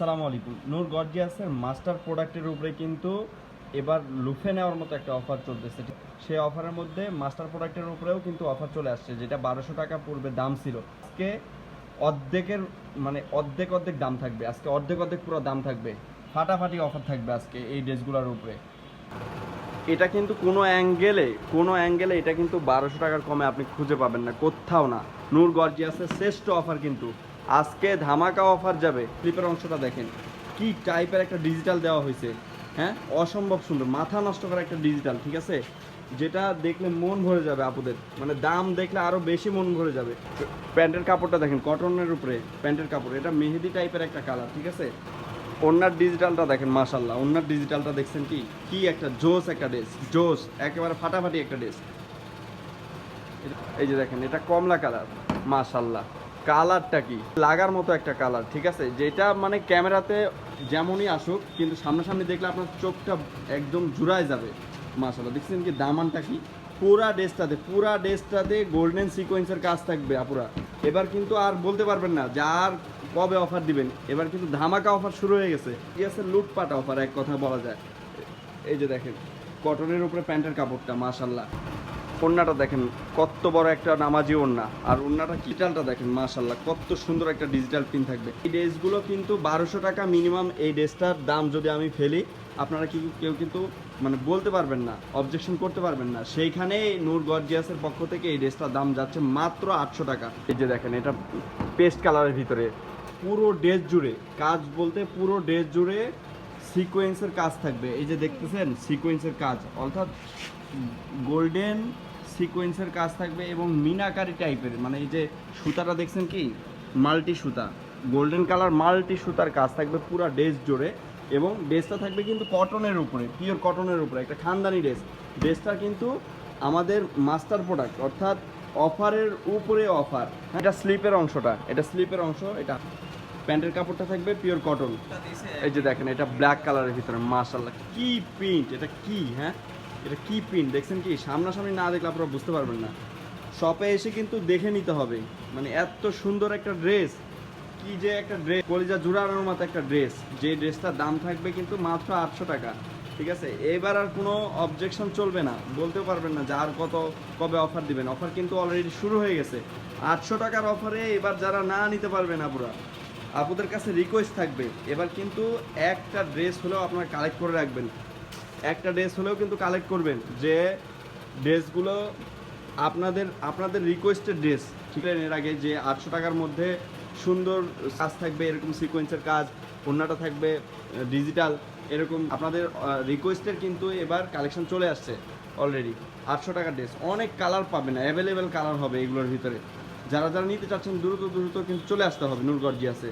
আসসালামু আলাইকুম। নূর গর্জিয়াসের মাস্টার প্রোডাক্টের উপরে কিন্তু এবার লুফে নেওয়ার মতো একটা অফার চলতেছে। সেই অফারের মধ্যে মাস্টার প্রোডাক্টের উপরেও কিন্তু অফার চলে আসছে, যেটা বারোশো টাকা পূর্বে দাম ছিল। আজকে অর্ধেকের মানে অর্ধেক অর্ধেক দাম থাকবে, আজকে অর্ধেক অর্ধেক পুরো দাম থাকবে। ফাটাফাটি অফার থাকবে আজকে এই ড্রেসগুলোর উপরে। এটা কিন্তু কোনো অ্যাঙ্গেলে কোনো অ্যাঙ্গেলে এটা কিন্তু বারোশো টাকার কমে আপনি খুঁজে পাবেন না, কোথাও না। নূর গর্জিয়াসের শ্রেষ্ঠ অফার কিন্তু আজকে ধামাকা অফার যাবে। ক্লিপের অংশটা দেখেন। কি টাইপের একটা ডিজিটাল দেওয়া হয়েছে। হ্যাঁ? অসম্ভব সুন্দর। মাথা নষ্ট করা একটা ডিজিটাল ঠিক আছে? যেটা দেখলে মন ভরে যাবে আপুদের। মানে দাম দেখলে আরও বেশি মন ভরে যাবে। প্যান্টের কাপড়টা দেখেন, কটনের উপরে প্যান্টের কাপড়। এটা মেহেদি টাইপের একটা কালার ঠিক আছে? ওনার ডিজিটালটা দেখেন মাশাল্লাহ ওনার ডিজিটালটা দেখছেন কি? কি একটা জোস একটা ড্রেস জোস, একেবারে ফাটাফাটি একটা ড্রেস এই যে দেখেন, এটা কমলা কালার মাশাল্লাহ কালারটা কি? লাগার মতো একটা কালার, ঠিক আছে? যেটা মানে ক্যামেরাতে যেমনই আসুক, কিন্তু সামনাসামনি দেখলে আপনার চোখটা একদম জুড়ায় যাবে। মাশাল্লাহ দেখছেন কি দামানটা কি? পুরা ড্রেসটাতে পুরা ড্রেসটাতে গোল্ডেন সিকোয়েন্সের কাজ থাকবে আপুরা। এবার কিন্তু আর বলতে পারবেন না যে আর কবে অফার দিবেন। এবার কিন্তু ধামাকা অফার শুরু হয়ে গেছে। কি আছে, লুটপাট অফার এক কথা বলা যায়। এই যে দেখেন কটনের উপরে প্যান্টের কাপড়টা মাশাল্লাহ ওন্নাটা দেখেন কত বড় একটা নামাজি ওন্না আর ওন্নাটা কিটালটা দেখেন মাশাল্লাহ কত সুন্দর একটা ডিজিটাল পিন থাকবে। এই ড্রেসগুলো কিন্তু বারোশো টাকা মিনিমাম এই ড্রেসটার দাম যদি আমি ফেলি, আপনারা কি কেউ কিন্তু মানে বলতে পারবেন না অবজেকশন করতে পারবেন না। সেইখানে নূর গর্জিয়াসের পক্ষ থেকে এই ড্রেসটার দাম যাচ্ছে মাত্র আটশো টাকা। এই যে দেখেন, এটা পেস্ট কালারের ভিতরে, পুরো ড্রেস জুড়ে, কাজ বলতে পুরো ড্রেস জুড়ে সিকোয়েন্সের কাজ থাকবে। এই যে দেখতেছেন সিকোয়েন্সের কাজ। অর্থাৎ গোল্ডেন সিকোয়েন্সের কাজ থাকবে এবং মিনাকারি টাইপের। মানে এই যে সুতাটা দেখছেন কি? মাল্টি সুতা। গোল্ডেন কালার মাল্টি সুতার কাজ থাকবে পুরো ড্রেস জোরে এবং ড্রেসটা থাকবে কিন্তু কটনের উপরে পিওর কটনের উপরে, একটা খানদানি ড্রেস। ড্রেসটা কিন্তু আমাদের মাস্টার প্রোডাক্ট অর্থাৎ অফারের উপরে অফার এটা স্লিপের অংশটা, এটা স্লিপের অংশ, এটা প্যান্টের কাপড়টা থাকবে পিওর কটন এই যে দেখেন, এটা ব্ল্যাক কালারের ভিতরে মাশাল্লাহ কি প্রিন্ট এটা কি হ্যাঁ? এটা কি প্রিন্ট দেখছেন কি? সামনাসামনি না দেখলে আপনারা বুঝতে পারবেন না। শপে এসে কিন্তু দেখে নিতে হবে। মানে এত সুন্দর একটা ড্রেস কি যে একটা ড্রেস কলিজা জুড়ানোর মতো একটা ড্রেস যে ড্রেসটার দাম থাকবে কিন্তু মাত্র আটশো টাকা, ঠিক আছে? এবার আর কোনো অবজেকশন চলবে না। বলতেও পারবেন না যে আর কত, কবে অফার দিবেন। অফার কিন্তু অলরেডি শুরু হয়ে গেছে। আটশো টাকার অফারে এবার যারা না নিতে পারবেন আপুরা আপুদের কাছে রিকোয়েস্ট থাকবে। এবার কিন্তু একটা ড্রেস হলেও আপনারা কালেক্ট করে রাখবেন। একটা ড্রেস হলেও কিন্তু কালেক্ট করবেন যে ড্রেসগুলো আপনাদের আপনাদের রিকোয়েস্টেড ড্রেস ঠিক আছে? এর আগে যে আটশো টাকার মধ্যে সুন্দর কাজ থাকবে, এরকম সিকোয়েন্সের কাজ অন্যটা থাকবে ডিজিটাল এরকম আপনাদের রিকোয়েস্টের কিন্তু এবার কালেকশন চলে আসছে অলরেডি আটশো টাকার ড্রেস অনেক কালার পাবেন অ্যাভেলেবেল কালার হবে এগুলোর ভিতরে। যারা যারা নিতে চাচ্ছেন দ্রুত দ্রুত কিন্তু চলে আসতে হবে নূর গর্জিয়াসে